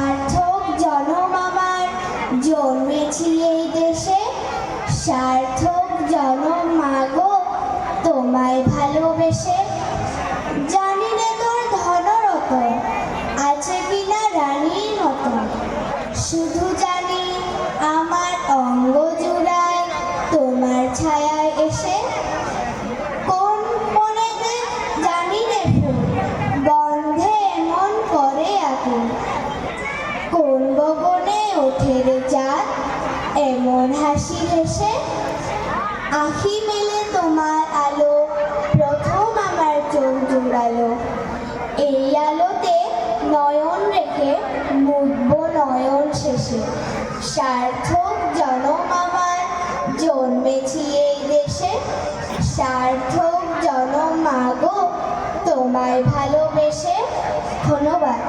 সার্থক জনম আমার। জন্মেছি এই দেশে, সার্থক জনম মাগো তোমায় ভালোবেসে। জানি না তোর ধনরত, আছে কিনা রানীর মতো। শুধু জানি আমার অঙ্গ জুড়ায় তোমার ছায়ায় এসে গগনে ওঠে চাঁদ এমন হাসি হেসে, আখি মেলে তোমার আলো, প্রথম আমার চোখ জুড়ালো। এই আলোতে নয়ন রেখে মুদব নয়ন শেষে। সার্থক জনম আমার জন্মেছি এই দেশে। সার্থক জনম মাগো তোমায় ভালোবেসে। ধন্যবাদ।